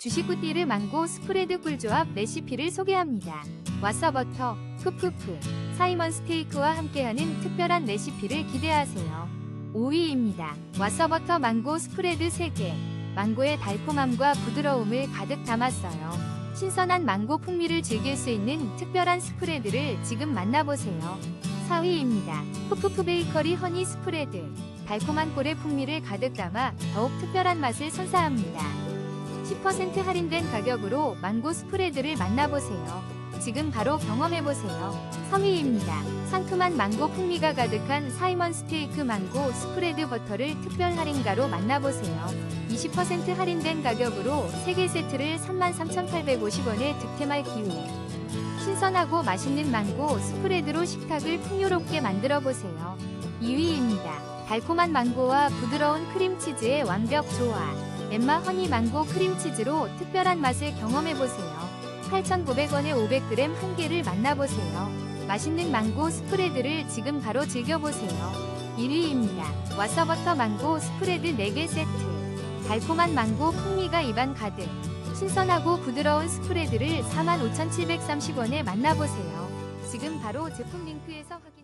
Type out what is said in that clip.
주식구띠르 망고 스프레드 꿀조합 레시피를 소개합니다. 왓서버터, 푸푸푸, 사이먼 스테이크와 함께하는 특별한 레시피를 기대하세요. 5위입니다. 왓서버터 망고 스프레드 3개. 망고의 달콤함과 부드러움을 가득 담았어요. 신선한 망고 풍미를 즐길 수 있는 특별한 스프레드를 지금 만나보세요. 4위입니다. 푸푸푸 베이커리 허니 스프레드. 달콤한 꿀의 풍미를 가득 담아 더욱 특별한 맛을 선사합니다. 10% 할인된 가격으로 망고 스프레드를 만나보세요. 지금 바로 경험해보세요. 3위입니다. 상큼한 망고 풍미가 가득한 사이먼 스테이크 망고 스프레드 버터를 특별 할인가로 만나보세요. 20% 할인된 가격으로 3개 세트를 33,850원에 득템할 기회. 신선하고 맛있는 망고 스프레드로 식탁을 풍요롭게 만들어 보세요. 2위입니다. 달콤한 망고와 부드러운 크림치즈의 완벽 조화. 엠마 허니 망고 크림치즈로 특별한 맛을 경험해 보세요. 8,900원에 500g 한 개를 만나보세요. 맛있는 망고 스프레드를 지금 바로 즐겨보세요. 1위입니다. 왓서버터 망고 스프레드 4개 세트. 달콤한 망고 풍미가 입안 가득. 신선하고 부드러운 스프레드를 45,730원에 만나보세요. 지금 바로 제품 링크에서 확인하세요.